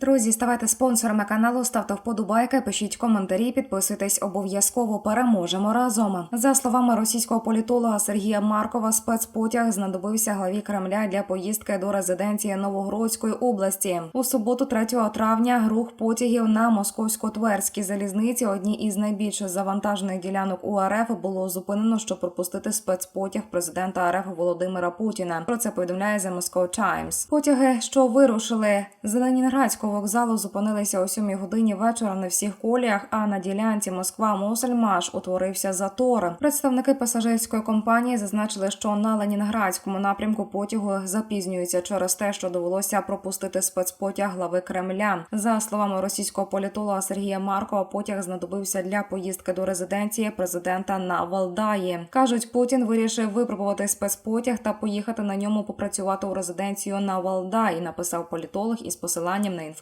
Друзі, ставайте спонсорами каналу, ставте вподобайки, пишіть коментарі, підписуйтесь обов'язково. Переможемо разом. За словами російського політолога Сергія Маркова, спецпотяг знадобився главі Кремля для поїздки до резиденції Новогродської області. У суботу, 3 травня, рух потягів на московсько-тверській залізниці, одній із найбільш завантажених ділянок УРФ, було зупинено, щоб пропустити спецпотяг президента РФ Володимира Путіна. Про це повідомляє The Moscow Times. Потяги, що вирушили з Ленінградського вокзалу, зупинилися о 7 годині вечора на всіх коліях. А на ділянці Москва-Мосельмаш утворився затор. Представники пасажирської компанії зазначили, що на Ленінградському напрямку потягу запізнюються через те, що довелося пропустити спецпотяг глави Кремля. За словами російського політолога Сергія Маркова, потяг знадобився для поїздки до резиденції президента на Валдаї. кажуть, Путін вирішив випробувати спецпотяг та поїхати на ньому попрацювати у резиденцію на Валдаї. Написав політолог із посиланням на інформацію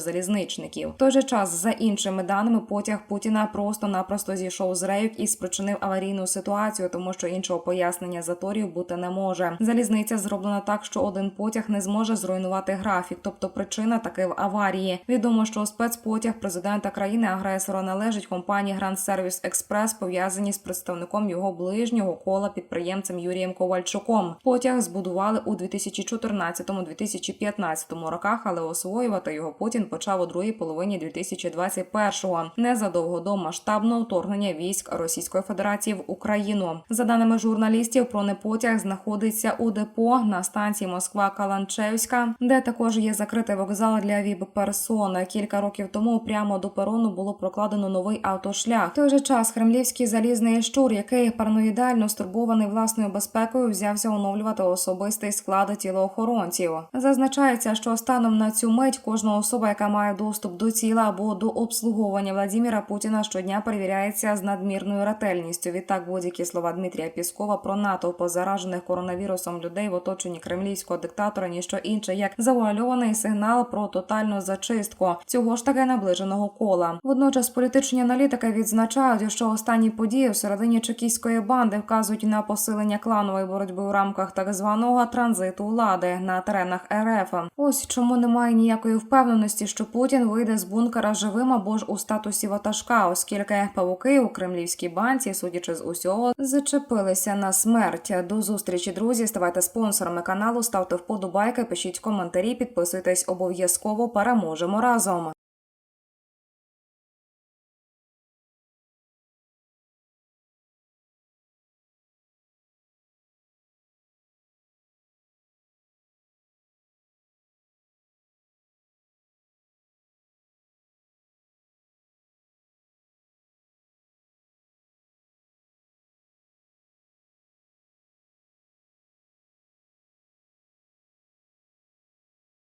залізничників. В той же час, за іншими даними, потяг Путіна просто-напросто зійшов з рейок і спричинив аварійну ситуацію, тому що іншого пояснення заторів бути не може. Залізниця зроблена так, що один потяг не зможе зруйнувати графік, тобто причина таки в аварії. Відомо, що спецпотяг президента країни-агресора належить компанії Grand Service Express, пов'язані з представником його ближнього кола підприємцем Юрієм Ковальчуком. Потяг збудували у 2014-2015 роках, але освоювати його Путін почав у другій половині 2021-го, незадовго до масштабного вторгнення військ Російської Федерації в Україну. За даними журналістів, бронепотяг знаходиться у депо на станції Москва Каланчевська, де також є закритий вокзал для віп-персон. Кілька років тому прямо до перону було прокладено новий автошлях. В той же час кремлівський залізний щур, який параноїдально стурбований власною безпекою, взявся оновлювати особистий склад тілоохоронців. Зазначається, що станом на цю мить кожна особа, яка має доступ до тіла або до обслуговування Владіміра Путіна, щодня перевіряється з надмірною ретельністю. Відтак будь-які слова Дмитрія Піскова про натовпу заражених коронавірусом людей в оточенні кремлівського диктатора ніщо інше, як завуальований сигнал про тотальну зачистку цього ж таки наближеного кола. Водночас політичні аналітики відзначають, що останні події у середині чекістської банди вказують на посилення кланової боротьби у рамках так званого транзиту влади на теренах РФ. Ось чому немає ніякої впевненості, що Путін вийде з бункера живим або ж у статусі ватажка, оскільки павуки у кремлівській банці, судячи з усього, зачепилися на смерть. До зустрічі, друзі. Ставайте спонсорами каналу, ставте вподобайки, пишіть коментарі, підписуйтесь обов'язково. Переможемо разом.